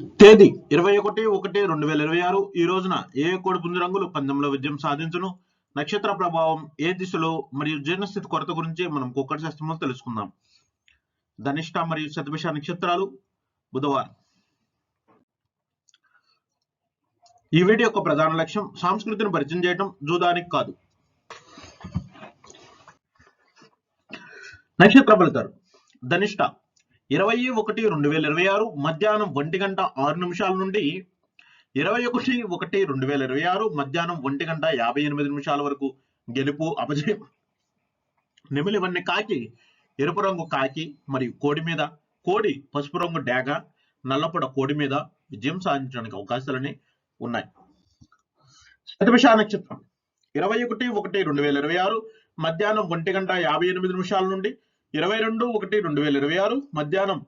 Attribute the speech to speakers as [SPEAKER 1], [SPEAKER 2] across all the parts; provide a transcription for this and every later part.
[SPEAKER 1] తేదీ ఇరవై ఒకటి ఒకటి రెండు వేల ఇరవై ఆరు. ఈ రోజున ఏ కోడి పుంజు రంగులు పందెంలో విజయం సాధించును? నక్షత్ర ప్రభావం ఏ దిశలో మరియు జీర్ణస్థితి కొరత గురించి మనం కుక్కటి శాస్త్రంలో తెలుసుకుందాం. ధనిష్ట మరియు శతభిష నక్షత్రాలు బుధవారం. ఈ వీడియో యొక్క ప్రధాన లక్ష్యం సంస్కృతిని పరిచయం చేయడం జూదానికి కాదు. నక్షత్ర ఫలితాలు. ధనిష్ట ఇరవై ఒకటి రెండు వేల ఇరవై ఆరు మధ్యాహ్నం ఒంటి గంట ఆరు నిమిషాల నుండి ఇరవై ఒకటి ఒకటి రెండు వేల ఇరవై ఆరు మధ్యాహ్నం ఒంటి గంట యాభై ఎనిమిది నిమిషాల వరకు గెలుపు అపజయం. నెమిలివన్నీ కాకి ఎరుపు రంగు కాకి మరియు కోడి మీద కోడి పసుపు రంగు డేగ నల్లపొడ కోడి మీద విజయం సాధించడానికి అవకాశాలని ఉన్నాయి. శతభిష నక్షత్రం ఇరవై ఒకటి ఒకటి రెండు వేల ఇరవై ఆరు మధ్యాహ్నం ఒంటి గంట యాభై ఎనిమిది నిమిషాల నుండి ఇరవై రెండు ఒకటి రెండు వేల ఇరవై ఆరు మధ్యాహ్నం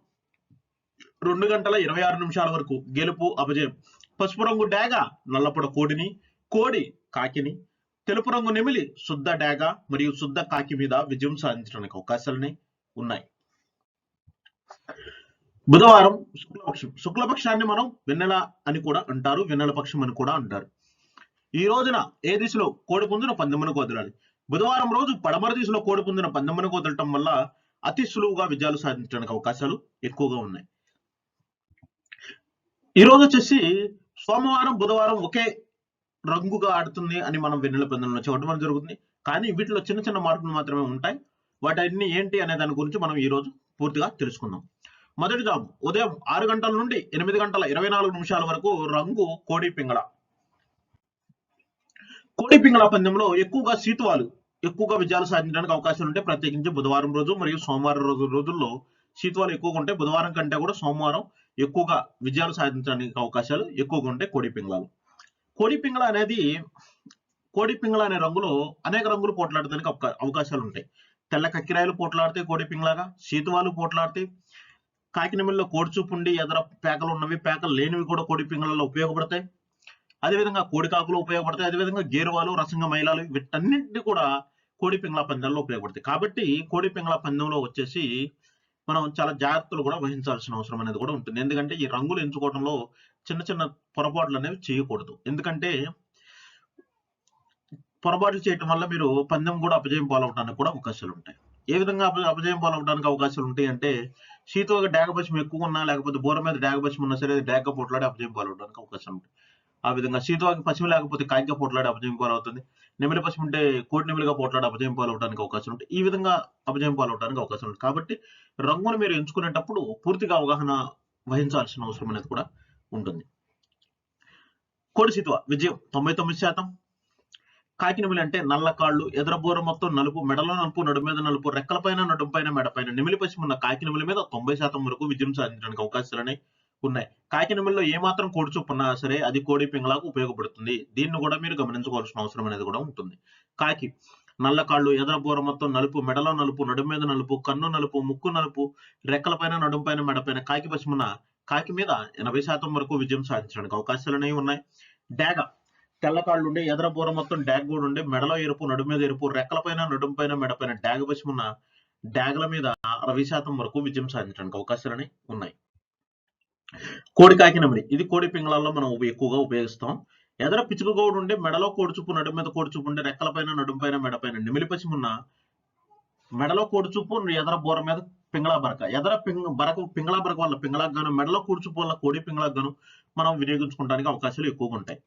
[SPEAKER 1] రెండు గంటల ఇరవై ఆరు నిమిషాల వరకు గెలుపు అపజయం. పసుపు రంగు డాగ నల్లపొడ కోడిని కోడి కాకిని తెలుపు రంగు నెమిలి శుద్ధ డాగ మరియు శుద్ధ కాకి మీద విజయం సాధించడానికి అవకాశాలని ఉన్నాయి. బుధవారం శుక్లపక్షం. శుక్లపక్షాన్ని మనం వెన్నెల అని కూడా అంటారు వెన్నెల పక్షం అని కూడా అంటారు. ఈ రోజున ఏ దిశలో కోడి పుంజును పందెమ్మను వదలాలి? బుధవారం రోజు పడమర దిశలో కోడి పందెమ్మను వదలటం వల్ల అతి సులువుగా విజయాలు సాధించడానికి అవకాశాలు ఎక్కువగా ఉన్నాయి. ఈ రోజు వచ్చేసి సోమవారం బుధవారం ఒకే రంగుగా ఆడుతుంది అని మనం వెన్నెల పందెంలో చూడడం జరుగుతుంది. కానీ వీటిలో చిన్న చిన్న మార్పులు మాత్రమే ఉంటాయి. వాటన్ని ఏంటి అనే దాని గురించి మనం ఈ రోజు పూర్తిగా తెలుసుకుందాం. మొదటి జాబ్ ఉదయం ఆరు గంటల నుండి ఎనిమిది గంటల ఇరవై నాలుగు నిమిషాల వరకు రంగు కోడి పింగళ. కోడి పింగళ పందెంలో ఎక్కువగా సీతువాలు ఎక్కువగా విజయాలు సాధించడానికి అవకాశాలు ఉంటాయి. ప్రత్యేకించి బుధవారం రోజు మరియు సోమవారం రోజు రోజుల్లో సీతువాలు ఎక్కువగా ఉంటాయి. బుధవారం కంటే కూడా సోమవారం ఎక్కువగా విజయాలు సాధించడానికి అవకాశాలు ఎక్కువగా ఉంటాయి కోడి పింగళాలు. కోడి పింగళ అనేది కోడి పింగళ అనే రంగులో అనేక రంగులు పోట్లాడడానికి అవకా- అవకాశాలు ఉంటాయి. తెల్ల కక్కిరాయలు పోట్లాడితే కోడి పింగళగా సీతువాలు పోట్లాడితే కాకినమిల్లో కోడిచూపుండి ఉండి ఎదర పేకలు ఉన్నవి పేకలు లేనివి కూడా కోడి పింగళలో ఉపయోగపడతాయి. అదేవిధంగా కోడి కాకులు ఉపయోగపడతాయి అదేవిధంగా గేరువాలు రసంగ మైలాలు వీటన్నింటినీ కూడా కోడి పింగళ పందెంలో ఉపయోగపడతాయి. కాబట్టి కోడి పింగళ పందెంలో వచ్చేసి మనం చాలా జాగ్రత్తలు కూడా వహించాల్సిన అవసరం అనేది కూడా ఉంటుంది. ఎందుకంటే ఈ రంగులు ఎంచుకోవడంలో చిన్న చిన్న పొరపాట్లు అనేవి చేయకూడదు. ఎందుకంటే పొరపాట్లు చేయటం వల్ల మీరు పందెం కూడా అపజయం పాలవడానికి కూడా అవకాశాలు ఉంటాయి. ఏ విధంగా అపజయం పాలవడానికి అవకాశాలు ఉంటాయి అంటే శీతోగా డాగపశం ఎక్కువ ఉన్నా లేకపోతే బోర మీద డాగపశం ఉన్నా సరే డేగ పోట్లాడి అపజయం పాలవడానికి అవకాశం ఉంటాయి. ఆ విధంగా శీతవాకి పశ్చిమ లేకపోతే కాయిగా పోట్లాడి అపజయం పాలవుతుంది. నెమిలి పశ్చిమ ఉంటే కోటి నెమిలిగా పోట్లాడి అపజయం పాలవడానికి అవకాశం ఉంటుంది. ఈ విధంగా అపజయం పాలవడానికి అవకాశం ఉంటుంది. కాబట్టి రంగును మీరు ఎంచుకునేటప్పుడు పూర్తిగా అవగాహన వహించాల్సిన అవసరం అనేది కూడా ఉంటుంది. కోడి శీతవ విజయం తొంభై తొమ్మిది శాతం. కాకినమిలి అంటే నల్ల కాళ్ళు ఎదరబూర మొత్తం నలుపు మెడలో నలుపు నడుము మీద నలుపు రెక్కలపైన నడుంపైన మెడపైన. నిమిలి పశ్చిమ ఉన్న కాకినమిలి మీద తొంభై శాతం వరకు విజయం సాధించడానికి అవకాశాలు ఉన్నాయి. ఉన్నాయి. కాకినమిల్లో ఏమాత్రం కోడి చూపు ఉన్నా సరే అది కోడి పింగళాకు ఉపయోగపడుతుంది. దీన్ని కూడా మీరు గమనించుకోవాల్సిన అవసరం అనేది కూడా ఉంటుంది. కాకి నల్ల కాళ్ళు ఎదరబూర మొత్తం నలుపు మెడలో నలుపు నడుము మీద నలుపు కన్ను నలుపు ముక్కు నలుపు రెక్కలపైన నడుంపైన మెడపైన కాకి పశ్చిమన కాకి మీద ఎనభై శాతం వరకు విజయం సాధించడానికి అవకాశాలు అనేవి ఉన్నాయి. డాగ తెల్ల కాళ్ళు ఉండే ఎదరబూర మొత్తం డాగ్ కూడా ఉండే మెడలో ఎరుపు నడుము మీద ఎరుపు రెక్కలపైన నడుంపైన మెడపైన డాగ పశ్చిమన డాగల మీద అరవై శాతం వరకు విజయం సాధించడానికి అవకాశాలని ఉన్నాయి. కోడి కాకినమిడి ఇది కోడి పింగళాల్లో మనం ఎక్కువగా ఉపయోగిస్తాం. ఎదర పిచుక గౌడు ఉండే మెడలో కోడి నడుము మీద కోడి ఉండే రెక్కలపైన నడుంపైన మెడపైన నిమిలి పశ్చిమున్న మెడలో కోడిచూపు ఎదర బోర మీద పింగళా బరక. ఎదర పింగ బరకు పింగళా బరక వల్ల పింగళాకు గాను మెడలో కూర్చుపు వల్ల కోడి పింగళాకు గాను మనం వినియోగించుకోవడానికి అవకాశాలు ఎక్కువగా ఉంటాయి.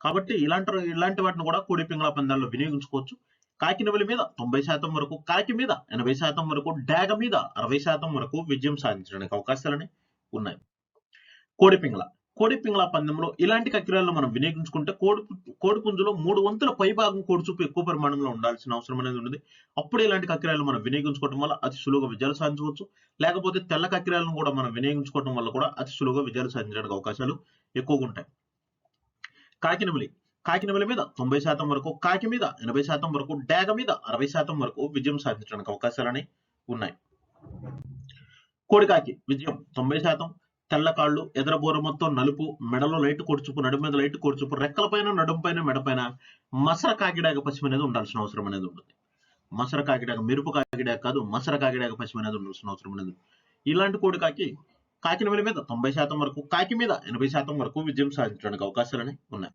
[SPEAKER 1] కాబట్టి ఇలాంటి ఇలాంటి వాటిని కూడా కోడి పింగళా పందాల్లో వినియోగించుకోవచ్చు. కాకినవలి మీద తొంభై శాతం వరకు కాకి మీద ఎనభై శాతం వరకు డాగ మీద అరవై శాతం వరకు విజయం సాధించడానికి అవకాశాలని ఉన్నాయి. కోడి పింగళ. కోడి పింగళ పందెంలో ఇలాంటి కక్కిరాలను మనం వినియోగించుకుంటే కోడి కోడిపుంజులో మూడు వంతుల పై భాగం కోడి చూపు ఎక్కువ పరిమాణంలో ఉండాల్సిన అవసరం అనేది ఉంది అప్పుడు ఇలాంటి కక్కిరాలను మనం వినియోగించుకోవడం వల్ల అతి సులువుగా విజయాలు సాధించవచ్చు. లేకపోతే తెల్ల కక్కిరాలను కూడా మనం వినియోగించుకోవడం వల్ల కూడా అతి సులువుగా విజయాలు సాధించడానికి అవకాశాలు ఎక్కువగా ఉంటాయి. కాకినమిలి. కాకినమిలి మీద తొంభై శాతం వరకు కాకి మీద ఎనభై శాతం వరకు డాగ మీద అరవై శాతం వరకు విజయం సాధించడానికి అవకాశాలని ఉన్నాయి. కోడికాకి విజయం తొంభై శాతం తెల్ల కాళ్ళు ఎదరబోర మొత్తం నలుపు మెడలో లైట్ కొడుచుపు నడుము మీద లైట్ కొడుచుపు రెక్కలపైన పైన మెడపైన మసర కాకిడాక పశ్చిమ అనేది ఉండాల్సిన అవసరం అనేది ఉంటుంది. మసర కాకిడాక మెరుపు కాకిడాక కాదు మసర కాకిడాక పశ్చిమ అనేది ఉండాల్సిన అవసరం అనేది ఇలాంటి కోడి కాకి నెమలి మీద తొంభై శాతం వరకు కాకి మీద ఎనభై శాతం వరకు విజయం సాధించడానికి అవకాశాలని ఉన్నాయి.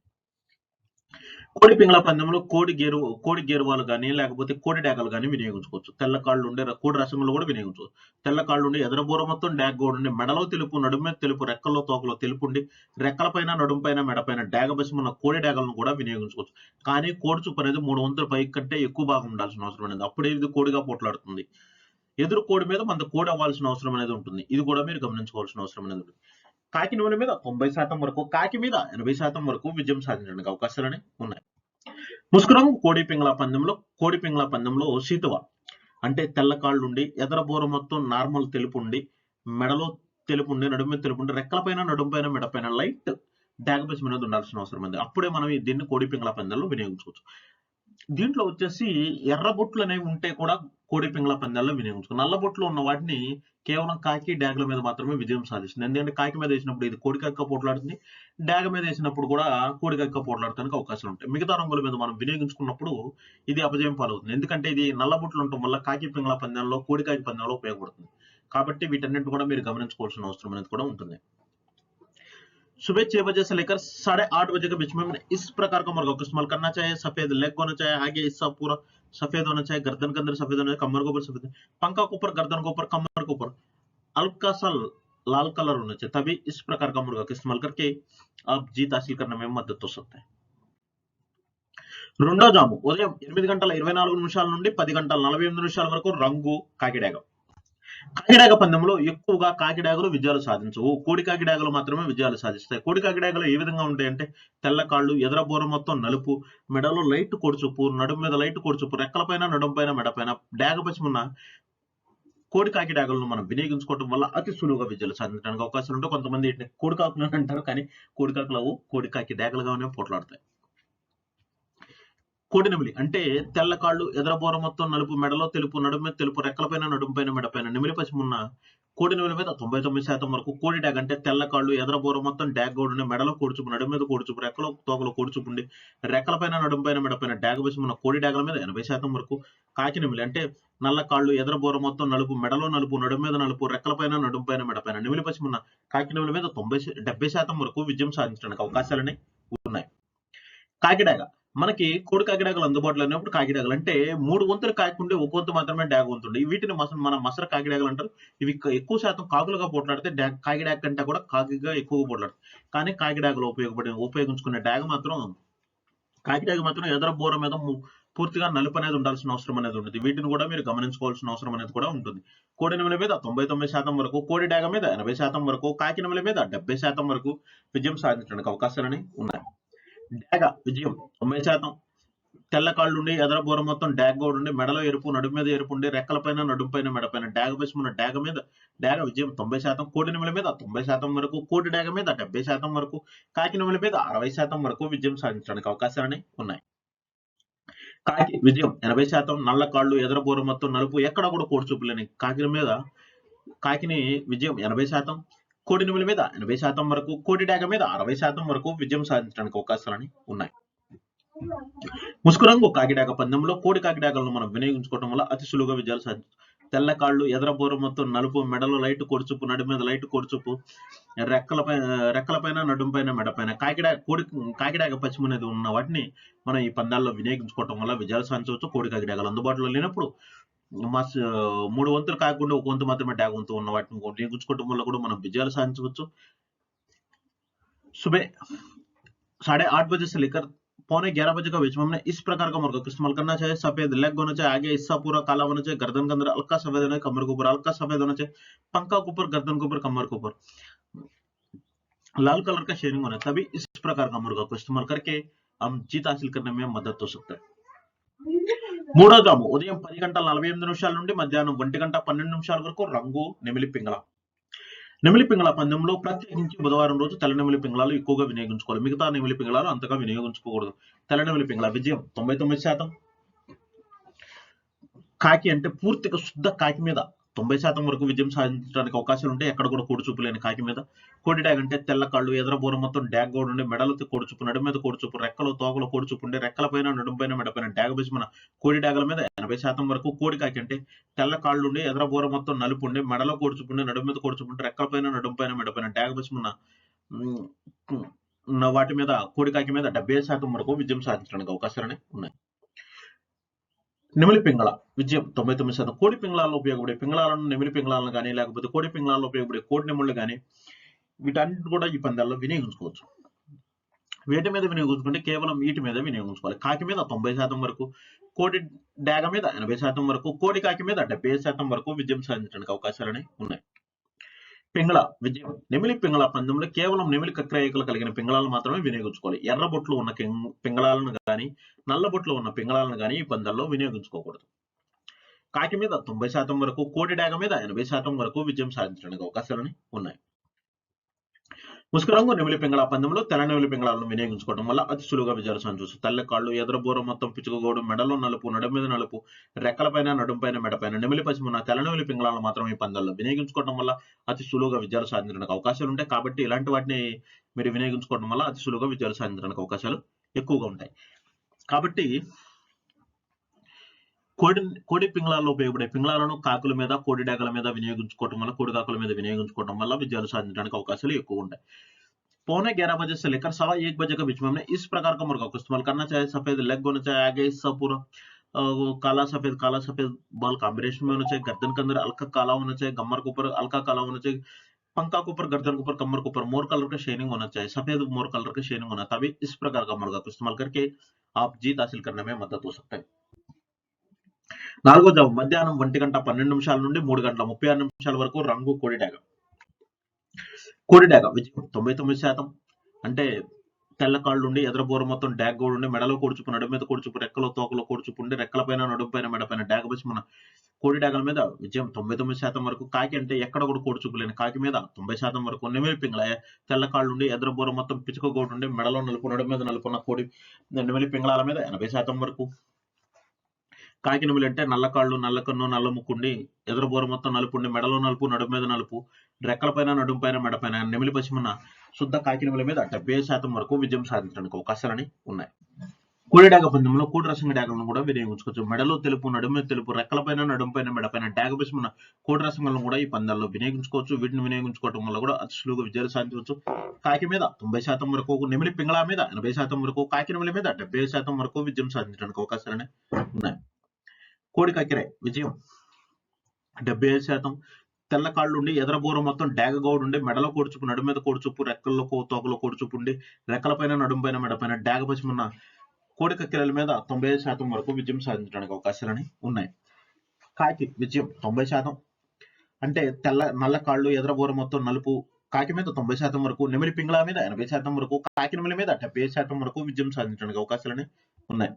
[SPEAKER 1] కోడి పింగళ పందెంలో కోడి గేరు కోడి గేరువాలు కానీ లేకపోతే కోడి డాగలు కానీ వినియోగించుకోవచ్చు. తెల్ల కాళ్ళు ఉండే కోడి రసంలో కూడా వినియోగించుకోవచ్చు. తెల్ల కాళ్ళు ఉండి ఎదరబూర మొత్తం డాగ్ కూడా ఉండి మెడలో తెలుపు నడుమే తెలుపు రెక్కల్లో తోకలో తెలుపు ఉండి రెక్కలపైన నడుంపైన మెడపైన డాగ బసిమున్న కోడి డాగలను కూడా వినియోగించుకోవచ్చు. కానీ కోడి చూపు అనేది మూడు వందల పై కంటే ఎక్కువ భాగం ఉండాల్సిన అవసరం అనేది అప్పుడే ఇది కోడిగా పోట్లాడుతుంది. ఎదురు కోడి మీద మన కోడి అవ్వాల్సిన అవసరం అనేది ఉంటుంది. ఇది కూడా మీరు గమనించుకోవాల్సిన అవసరం అనేది ఉంటుంది. కాకి నూనె మీద తొంభై శాతం వరకు కాకి మీద ఎనభై శాతం వరకు విజయం సాధించడానికి అవకాశాలని ఉన్నాయి. ముసుకురంగు కోడి పింగళ పందెంలో కోడి పింగళ పందెంలో సీతువ. అంటే తెల్ల కాళ్ళు ఉండి ఎదర మొత్తం నార్మల్ తెలుపు ఉండి మెడలో తెలుపు ఉండి నడుము మీద తెలుపు ఉండి రెక్కలపైన మెడ మెడపైన లైట్ డాగబెస్ మీద ఉండాల్సిన అవసరం ఉంది. అప్పుడే మనం దీన్ని కోడి పింగళ పందెంలో వినియోగించుకోవచ్చు. దీంట్లో వచ్చేసి ఎర్రబొట్లు అనేవి ఉంటే కూడా కోడి పింగళ పందాల్లో వినియోగించుకో నల్ల బొట్లు ఉన్న వాటిని కేవలం కాకి డాగ్ల మీద మాత్రమే విజయం సాధిస్తుంది. ఎందుకంటే కాకి మీద వేసినప్పుడు ఇది కోడి కక్క పోట్లాడుతుంది. డ్యాగ్ మీద వేసినప్పుడు కూడా కోడి కక్క పోట్లాడటానికి అవకాశాలు ఉంటాయి. మిగతా రంగుల మీద మనం వినియోగించుకున్నప్పుడు ఇది అపజయం పాలవుతుంది. ఎందుకంటే ఇది నల్ల బొట్లు ఉండటం వల్ల కాకి పింగళ పందాల్లో కోడి కాకి పందాల్లో ఉపయోగపడుతుంది. కాబట్టి వీటన్నిటి కూడా మీరు గమనించుకోవాల్సిన అవసరం అనేది కూడా ఉంటుంది. सुबह छह बजे से लेकर साढ़े आठ बजे के बीच में मैंने इस प्रकार का मुर्गा को इस्तेमाल करना चाहिए सफेद लेग होना चाहिए आगे हिस्सा पूरा सफेद होना चाहिए गर्दन के अंदर सफेद होना चाहिए कमर के ऊपर सफेद पंखा के ऊपर गर्दन के ऊपर कमर के ऊपर हल्का सा लाल कलर होना चाहिए तभी इस प्रकार का मुर्गा का इस्तेमाल करके आप जीत हासिल करने में मदद हो सकता है రెండో జాము ఉదయం ఎనిమిది గంటల ఇరవై నాలుగు నిమిషాల నుండి పది గంటల నలభై ఎనిమిది నిమిషాల వరకు రంగు కాకిడాగ కాకిడాగ పందెంలో ఎక్కువగా కాకిడాగలు విజయాలు సాధించవు. కోడి కాకిడాగలు మాత్రమే విజయాలు సాధిస్తాయి. కోడి కాకిడాగలు ఏ విధంగా ఉంటాయంటే తెల్ల కాళ్ళు ఎదరబోర మొత్తం నలుపు మెడలో లైట్ కొడుచుపు నడుము మీద లైట్ కొడుచుపు రెక్కలపైన మెడ మెడపైన డాగ పచ్చిమున్న కోడి కాకిడాగలను మనం వినియోగించుకోవడం వల్ల అతి సులువుగా విజయాలు సాధించడానికి అవకాశాలు ఉంటాయి. కొంతమంది కోడి కాకులు అంటారు కానీ కోడి కాకులు అవు కోడి కాకి డాగలుగానే పోట్లాడతాయి. కోడినెమిలి. అంటే తెల్ల కాళ్ళు ఎదరబోర మొత్తం నలుపు మెడలో తెలుపు నడుము మీద తెలుపు రెక్కలపైన నడుముపైన మెడపైన నెమిలి పచ్చిమున్న కోడి నెమిలి మీద తొంభై తొమ్మిది శాతం వరకు కోడి డాగ్. అంటే తెల్ల కాళ్ళు ఎదరబోర మొత్తం డాగ్ గోడుని మెడలో కోడిచుపు నడుము మీద కోడిచుపు రెక్కలో తోకలో కోడిచుపుండి రెక్కలపైన నడుంపైన మెడపైన డాగ్ పశ్చిమున్న కోడి డాగల మీద ఎనభై శాతం వరకు కాకి నెమిలి అంటే నల్ల కాళ్ళు ఎదరబోర మొత్తం నలుపు మెడలో నలుపు నడుము మీద నలుపు రెక్కలపైన నడుంపైన మెడపైన నిమిలి పశ్చిమున్న కాకి నెమిలి మీద తొంభై డెబ్బై శాతం వరకు విజయం సాధించడానికి అవకాశాలని ఉన్నాయి. కాకిడాగ మనకి కోడి కాకిడాకలు అందుబాటులో ఉన్నప్పుడు కాకిడాకలు అంటే మూడు వంతులు కాకుండా ఒక వంతు మాత్రమే డాగ వంతుండే. వీటిని మసలు మన మసర కాకిడాకలు అంటారు. ఇవి ఎక్కువ శాతం కాకులుగా పోట్లాడితే డా కాకిడాక కంటే కూడా కాకిగా ఎక్కువగా పోట్లాడతాయి. కానీ కాకిడాకలు ఉపయోగపడే ఉపయోగించుకునే డాగ మాత్రం కాకిడాకి మాత్రం ఎదర బోర మీద పూర్తిగా నలుపు అనేది ఉండాల్సిన అవసరం అనేది ఉంటుంది. వీటిని కూడా మీరు గమనించుకోవాల్సిన అవసరం అనేది కూడా ఉంటుంది. కోడి మీద తొంభై తొమ్మిది శాతం వరకు కోడి డాగ మీద ఎనభై శాతం వరకు కాకి మీద డెబ్బై శాతం వరకు విజయం సాధించడానికి అవకాశాలని ఉన్నాయి. డాగ విజయం తొంభై శాతం. తెల్ల కాళ్ళు ఉండి ఎదర బోర మొత్తం డాగ్ కూడా ఉండి మెడలో ఎరుపు నడుము మీద ఎరుపు ఉండి రెక్కలపైన మెడ మెడపైన డాగ వేసుకున్న డాగ మీద డాగ విజయం తొంభై శాతం. కోడి నిమిల మీద తొంభై శాతం వరకు కోడి డాగ మీద డెబ్బై శాతం వరకు కాకి నిమిల మీద అరవై శాతం వరకు విజయం సాధించడానికి అవకాశాలని ఉన్నాయి. కాకి విజయం ఎనభై శాతం. నల్ల కాళ్ళు ఎదరబూర మొత్తం నలుపు. ఎక్కడ కూడా కోడి చూపులేని కాకి మీద కాకిని విజయం ఎనభై శాతం. కోడి నెమలి మీద ఎనభై శాతం వరకు కోడి డాగ మీద అరవై శాతం వరకు విజయం సాధించడానికి అవకాశాలని ఉన్నాయి. ముసుకురంగు కాకిడాక పందెంలో కోడి కాకిడాకలను మనం వినియోగించుకోవడం వల్ల అతి సులువుగా విజయాలు సాధించు తెల్ల కాళ్ళు ఎదర మొత్తం నలుపు మెడలో లైట్ కొడుచుపు నడు మీద లైట్ కొడుచుపు రెక్కలపైన రెక్కలపైన నడుంపైన మెడపైన కాకిడా కోడి కాకిడాక పశ్చిమ అనేది ఉన్న వాటిని మనం ఈ పందాల్లో వినియోగించుకోవడం వల్ల విజయాలు సాధించవచ్చు. కోడి కాకిడాకలు అందుబాటులో లేనప్పుడు మూడు వంతులు కాకుండా ఒక వంతు మాత్రమే డాగ వంతు ఉన్న వాటిని వినియోగించుకోవడం వల్ల కూడా మనం విజయాలు సాధించవచ్చు सुबह साढ़े आठ बजे से लेकर पौने ग्यारह बजे का बीच में हमने इस प्रकार का मुर्गा को इस्तेमाल करना चाहिए सफेद लेग होना चाहिए आगे हिस्सा पूरा काला होना चाहिए गर्दन के अंदर हल्का सफेद होना चाहिए कमर के ऊपर हल्का सफेद होना चाहिए पंखा के ऊपर गर्दन के ऊपर कमर के ऊपर लाल कलर का शेयरिंग होना है तभी इस प्रकार का मुर्गा को इस्तेमाल करके हम जीत हासिल करने में मदद हो सकता है మూడో జాము ఉదయం పది గంటల నలభై ఎనిమిది నిమిషాల నుండి మధ్యాహ్నం ఒంటి గంట పన్నెండు నిమిషాల వరకు రంగు నెమిలి పింగళ. నెమిలి పింగళ పందెంలో ప్రత్యేకించి బుధవారం రోజు తెల్ల నెమిలి పింగళాలు ఎక్కువగా వినియోగించుకోవాలి. మిగతా నెమిలి పింగళాలు అంతగా వినియోగించుకోకూడదు. తెల్ల నెమిలి పింగళ విజయం తొంభై తొమ్మిది శాతం. కాకి అంటే పూర్తిగా శుద్ధ కాకి మీద. తొంభై శాతం వరకు విజయం సాధించడానికి అవకాశాలు ఉంటాయి ఎక్కడ కూడా కోడి కాకి మీద. కోడి అంటే తెల్ల కాళ్ళు ఎదర బోర మొత్తం డ్యాగ్ కూడా ఉండి మెడలతో కోడి నడు మీద కోడి రెక్కలు తోకలు కోడి ఉండే రెక్కల పైన నడుము పైన మెడపైన డ్యాగ్ బేసి మన కోడి డ్యాగల మీద ఎనభై శాతం వరకు కోడి కాకి అంటే తెల్ల కాళ్ళు ఉండి ఎదర బోర మొత్తం నలుపు ఉండే మెడలో కోడి ఉండే ఉండి మీద కోడి ఉంటే రెక్కల పైన నడుము పైన మెడపైన డ్యాగ్ బేసి మన ఉన్న వాటి మీద కోడి కాకి మీద డెబ్బై శాతం వరకు విజయం సాధించడానికి అవకాశాలు ఉన్నాయి. నెమిలి పింగళ విజయం తొంభై తొమ్మిది శాతం. కోడి పింగళాల్లో ఉపయోగపడే పింగళాలను నెమిలి పింగళాలను కానీ లేకపోతే కోడి పింగళాల్లో ఉపయోగపడే కోడి నెముళ్ళు కానీ వీటన్నిటి కూడా ఈ పందాల్లో వినియోగించుకోవచ్చు. వేటి మీద వినియోగించుకుంటే కేవలం వీటి మీద వినియోగించుకోవాలి. కాకి మీద తొంభై శాతం వరకు కోడి డాగ మీద ఎనభై శాతం వరకు కోడి కాకి మీద డెబ్బై శాతం వరకు విజయం సాధించడానికి అవకాశాలని ఉన్నాయి. పింగళ విజయం నెమిలి పింగళ పందెంలో కేవలం నెమిలి కక్రయకులు కలిగిన పింగళాలను మాత్రమే వినియోగించుకోవాలి. ఎర్ర బొట్లు ఉన్న పింగళాలను కానీ నల్ల బొట్లు ఉన్న పింగళాలను కానీ ఈ పందాల్లో వినియోగించుకోకూడదు. కాకి మీద తొంభై శాతం వరకు కోడి డాగ మీద ఎనభై శాతం వరకు విజయం సాధించడానికి అవకాశాలని ఉన్నాయి. ముసుగు రంగు నెమిలి పింగళ పందెంలో తెల్ల నెమిలి పింగళాలను వినియోగించుకోవడం వల్ల అతి సులువుగా విజయాలు సాధించవచ్చు. తల్లి కాళ్ళు ఎదరబూర మొత్తం పిచ్చుకోవడం మెడలో నలుపు నడుము మీద నలుపు రెక్కలపైన నడుంపైన మెడపైన నెమిలి పసిమున్న తెల్ల నెమిలి పింగళాలను మాత్రం ఈ పందాల్లో వినియోగించుకోవడం వల్ల అతి సులువుగా విజయాలు సాధించడానికి అవకాశాలు ఉంటాయి. కాబట్టి ఇలాంటి వాటిని మీరు వినియోగించుకోవడం వల్ల అతి సులువుగా విజయాలు సాధించడానికి అవకాశాలు ఎక్కువగా ఉంటాయి. కాబట్టి కోడి కోడి పింగళాల్లో ఉపయోగపడే పింగళాలను కాకుల మీద కోడి డాగల మీద వినియోగించుకోవడం వల్ల కోడి కాకుల మీద వినియోగించుకోవడం వల్ల విజయాలు సాధించడానికి అవకాశాలు ఎక్కువ ఉంటాయి पौने ग्यारह बजे से लेकर सवा एक बजे के बीच में हमने इस प्रकार का मुर्गा को इस्तेमाल करना चाहे सफेद लेग होना चाहिए आगे हिस्सा पूरा अ, वो काला सफेद काला सफेद बाल कॉम्बिनेशन में होना चाहिए गर्दन के अंदर हल्का काला होना चाहिए कमर के ऊपर हल्का काला होना चाहिए पंखा के ऊपर गर्दन के ऊपर कमर के ऊपर मोर कलर का शेनिंग होना चाहिए सफेद मोर कलर का शेनिंग होना तभी इस प्रकार का मुर्गा को इस्तेमाल करके आप जीत हासिल करने में मदद हो सकता है నాలుగో జాబ్ మధ్యాహ్నం ఒంటి గంట పన్నెండు నిమిషాల నుండి మూడు గంటల ముప్పై ఆరు నిమిషాల వరకు రంగు కోడిడాగ కోడిడాగ కోడి తొంభై తొమ్మిది శాతం. అంటే తెల్ల కాళ్ళు ఉండి ఎదరబోర మొత్తం డాగ్ కూడా ఉండి మెడలో కూర్చుపు నడుము మీద కూర్చుపు రెక్కలో తోకలో కొడుచుపు ఉండి రెక్కల పైన నడుము పైన మెడ పైన డాగ బసి మన కోడి డాగల మీద విజయం తొంభై తొమ్మిది శాతం వరకు. కాకి అంటే ఎక్కడ కూడా కొడుచుపు లేని కాకి మీద తొంభై శాతం వరకు. నెమిలి పింగళ తెల్ల కాళ్ళు ఉండి ఎదరబోర మొత్తం పిచ్చుక గోడు ఉండి మెడలో నలుపు నడుము మీద నలుపున్న కోడి నెమిలి పింగళాల మీద ఎనభై శాతం వరకు. కాకినములు అంటే నల్ల కాళ్ళు నల్ల కన్ను నల్ల ముక్కుండి ఎదురు మొత్తం నలుపుండి మెడలో నలుపు నడుము మీద నలుపు రెక్కల పైన నడుము పైన మెడ పైన నెమిలి పశ్చిమన శుద్ధ కాకినముల మీద డెబ్బై శాతం వరకు విజయం సాధించడానికి అవకాశాలని ఉన్నాయి. కూడి డాగ పందెంలో కూడి రసంగ డాగలను కూడా వినియోగించుకోవచ్చు. మెడలో తెలుపు నడుము మీద తెలుపు రెక్కల పైన నడుము పైన మెడ పైన డాగ పశ్చిమన్న కోడి రసంగలను కూడా ఈ పందాల్లో వినియోగించుకోవచ్చు. వీటిని వినియోగించుకోవడం వల్ల కూడా అతి సులువుగా విజయాలు సాధించవచ్చు. కాకి మీద తొంభై శాతం వరకు నెమిలి పింగళ మీద ఎనభై శాతం వరకు కాకి నెమిలి మీద డెబ్బై శాతం వరకు విజయం సాధించడానికి అవకాశాలనే ఉన్నాయి. కోడి కక్కెర విజయం. డెబ్బై ఐదు శాతం. తెల్ల కాళ్ళు ఉండి ఎదర మొత్తం డాగ గౌడు ఉండి మెడలో కొడుచుపు నడుము మీద కొడుచుపు రెక్కల్లో తోకలో కొడుచుపు ఉండి రెక్కల పైన నడుము పైన మెడ పైన డాగ పచ్చిమున్న కోడి కక్కెరల మీద తొంభై ఐదు శాతం వరకు విజయం సాధించడానికి అవకాశాలని ఉన్నాయి. కాకి విజయం తొంభై శాతం. అంటే తెల్ల నల్ల కాళ్ళు ఎదరబూర మొత్తం నలుపు కాకి మీద తొంభై శాతం వరకు నెమిలి పింగళ మీద ఎనభై శాతం వరకు కాకి నెమిలి మీద డెబ్బై శాతం వరకు విజయం సాధించడానికి అవకాశాలని ఉన్నాయి.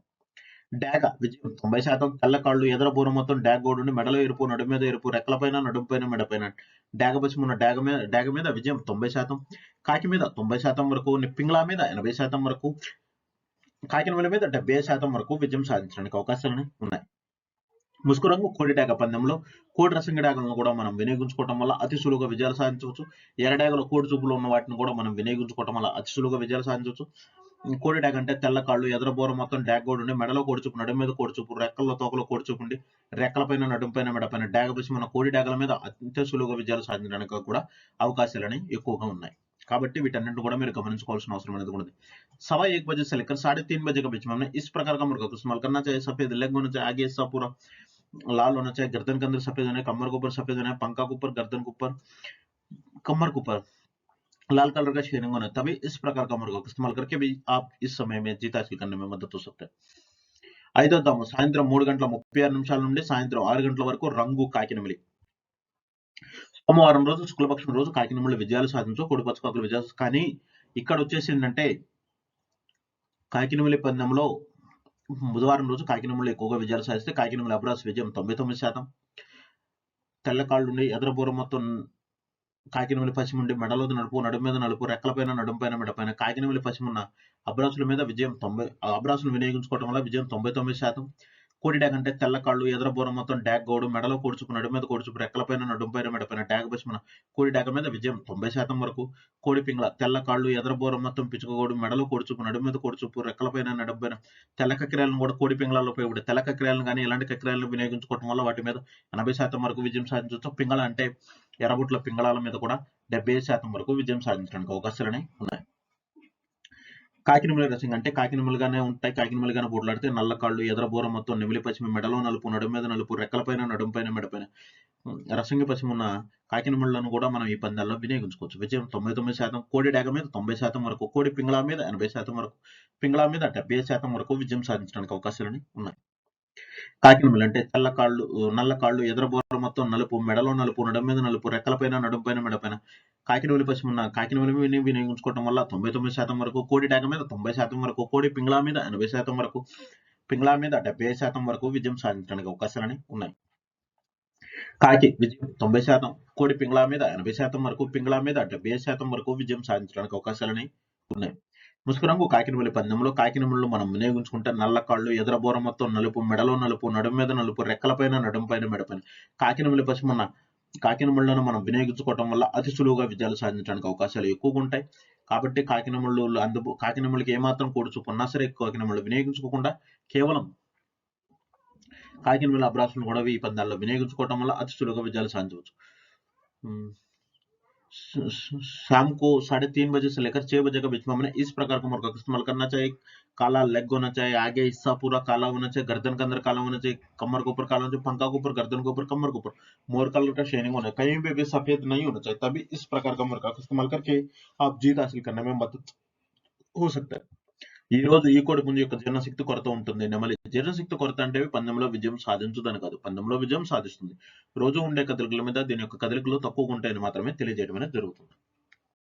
[SPEAKER 1] డాగ విజయం. తొంభై శాతం తెల్ల కాళ్ళు ఎదర బూర మొత్తం డాగ్ గోడుండి మెడలో ఎరుపు నడుము మీద ఎరుపు రెక్కల పైన నడుము పైన మెడ పైన. డాగ పశ్చిమ ఉన్న డాగ మీద డాగ మీద విజయం తొంభై శాతం. కాకి మీద తొంభై శాతం వరకు పింగ్లా మీద ఎనభై శాతం వరకు కాకినమల మీద డెబ్బై శాతం వరకు విజయం సాధించడానికి అవకాశాలు ఉన్నాయి. ముసుగు రంగు కోడి డాగ పందెంలో కోడి రసంగ డాగలను కూడా మనం వినియోగించుకోవడం వల్ల అతి సులువుగా విజయాలు సాధించవచ్చు. ఎర్ర డాగలు కోడి చూపులు ఉన్న వాటిని కూడా మనం వినియోగించుకోవడం వల్ల అతి సులువుగా విజయాలు సాధించవచ్చు. కోడి డాగ్ అంటే తెల్ల కాళ్ళు ఎదర బోర మొత్తం డాగ్ కూడా ఉండి మెడలో కోడిచూపు నడుము మీద కోడిచూపు రెక్కల్లో తోకలో కోడిచూపు ఉండి రెక్కల పైన నడుము పైన మెడ పైన డాగ బసి మన కోడి డాగల మీద అత్యంత సులువుగా విజయాలు సాధించడానికి కూడా అవకాశాలని ఎక్కువగా ఉన్నాయి కాబట్టి వీటన్నింటిని కూడా మీరు గమనించుకోవాల్సిన అవసరం అనేది కూడా ఉంది सवा एक बजे से लेकर साढ़े तीन बजे के बीच में हमने इस प्रकार का मुर्गा को इस्तेमाल करना चाहिए सफेद लेग होना चाहिए आगे हिस्सा पूरा लाल होना चाहिए गर्दन के अंदर सफेद होना है कमर के ऊपर सफेद होना है पंखा के ऊपर गर्दन के ऊपर कमर के ऊपर लाल कलर का शेयरिंग होना है तभी इस प्रकार का मुर्गा को इस्तेमाल करके भी आप इस समय में जीत हासिल करने में मदद हो सकता है ఐదో దాము సాయంత్రం మూడు గంటల ముప్పై ఆరు నిమిషాల నుండి సాయంత్రం ఆరు గంటల వరకు రంగు కాకినమిలి సోమవారం రోజు శుక్లపక్షం రోజు కాకినమిలి విజయాలు సాధించు కొడి పచ్చకాకులు విజయాలు కానీ ఇక్కడ వచ్చేసి ఏంటంటే కాకినమిలి పందెంలో బుధవారం రోజు కాకినమిలి ఎక్కువగా విజయాలు సాధిస్తే కాకినమిలి అబ్రాస్ విజయం తొంభై తొమ్మిది శాతం తెల్ల కాళ్ళు ఉండి ఎదరబూర మొత్తం కాకినమిలి పశ్చిమ మెడలో నడుపు నడుము మీద నలుపు రెక్కలపైన నడుం పైన మెడపైన కాకినమిలి పశ్చిమ ఉన్న అబ్రాసుల మీద విజయం తొంభై ఆ అబ్రాసులు వినియోగించుకోవడం వల్ల విజయం తొంభై తొమ్మిది శాతం. కోడి అంటే తెల్ల కాళ్ళు ఎదరబోర మొత్తం డాగ్ గోడు మెడలో పొడుచుకు నడు మీద పొడుచుకు రెక్కలపైన నడుంపైన మెడపైన డాగ్ బసి మన కోడి మీద విజయం తొంభై శాతం వరకు. కోడి పింగళ తెల్ల కాళ్ళు ఎదరబోర మొత్తం పిచ్చుకోడు మెడలో పొడుచుకు నడు మీద పొడుచుకు రెక్కలపైన నడుంపైన తెల్ల కక్కిరాలను కూడా కోడి పింగళాలు ఉపయోగపడే తెల్ల కక్కిరాలను కానీ ఇలాంటి కక్కిరాలను వినియోగించుకోవడం వల్ల వాటి మీద ఎనభై శాతం వరకు విజయం సాధించవచ్చు. పింగళ అంటే ఎర్రబుట్ల పింగళాల మీద కూడా డెబ్బై శాతం వరకు విజయం సాధించడానికి అవకాశాలు ఉన్నాయి. కాకినమల రసింగ్ అంటే కాకినమలుగానే ఉంటాయి. కాకినమలుగానే బోట్లాడితే నల్ల కాళ్ళు ఎదర బోర మొత్తం నెమిలి పశ్చిమ మెడలో నలుపు నడుము మీద నలుపు రెక్కలపైన నడుంపైన మెడపైన రసంగి పశ్చిమ ఉన్న కాకినమలను కూడా మనం ఈ పందాల్లో వినియోగించుకోవచ్చు. విజయం తొంభై తొమ్మిది శాతం కోడి డేగ మీద తొంభై శాతం వరకు కోడి పింగళా మీద ఎనభై శాతం వరకు పింగళా మీద డెబ్బై శాతం వరకు విజయం సాధించడానికి అవకాశాలు ఉన్నాయి. కాకినమలు అంటే తెల్ల కాళ్ళు నల్ల కాళ్ళు ఎదర బోర మొత్తం నలుపు మెడలో నలుపు నడుము మీద నలుపు రెక్కలపైన నడుంపైన మెడపైన కాకినవలి పశ్చిమ ఉన్న వినియోగించుకోవడం వల్ల తొంభై తొమ్మిది శాతం వరకు కోడి డాగ మీద తొంభై శాతం వరకు కోడి పింగళా మీద ఎనభై శాతం వరకు పింగళా మీద డెబ్బై శాతం వరకు విజయం సాధించడానికి అవకాశాలని ఉన్నాయి. కాకి విజయం తొంభై శాతం కోడి పింగళా మీద ఎనభై శాతం వరకు పింగళా మీద డెబ్బై శాతం వరకు విజయం సాధించడానికి అవకాశాలని ఉన్నాయి. ముసుగు రంగు కాకినవలి పందెంలో కాకినములు మనం వినియోగించుకుంటే నల్ల కాళ్ళు ఎదరబోర మొత్తం నలుపు మెడలో నలుపు నడుము మీద నలుపు రెక్కలపైన నడుంపైన మెడపైన కాకినములి పశ్చిమన్న కాకినములను మనం వినియోగించుకోవటం వల్ల అతి సులువుగా విజయాలు సాధించడానికి అవకాశాలు ఎక్కువగా ఉంటాయి. కాబట్టి కాకినముళ్ళు అందుబు కాకినములకి ఏమాత్రం కూడుచుకున్నా సరే కాకినముళ్ళు వినియోగించుకోకుండా కేవలం కాకినముల అభ్రాసులను కూడా ఈ పందాల్లో వినియోగించుకోవటం వల్ల అతి సులువుగా విజయాలు సాధించవచ్చు. शाम को साढ़े तीन बजे से लेकर छह बजे के बीच में हमने इस प्रकार का मुर्गा का इस्तेमाल करना चाहिए। काला लेग होना चाहिए, आगे हिस्सा पूरा काला होना चाहिए, गर्दन के अंदर काला होना चाहिए, कमर के ऊपर काला होना चाहिए, पंखा के ऊपर, गर्दन के ऊपर, कमर के ऊपर। मोर कलर का शेनिंग होना कहीं पे भी सफ़ेद नहीं होना चाहिए, तभी इस प्रकार का मुर्गा इस्तेमाल करके आप जीत हासिल करने में मदद हो सकता है। ఈ రోజు ఈ కోడి పుంజు యొక్క జీర్ణశక్తి కొరత ఉంటుంది. నెమలి జీర్ణశక్తి కొరత అంటే పందెంలో విజయం సాధించదని కాదు. పందెంలో విజయం సాధిస్తుంది. రోజు ఉండే కదలికల మీద దీని యొక్క కదలికలు తక్కువగా ఉంటాయని మాత్రమే తెలియజేయడం అనేది జరుగుతుంది.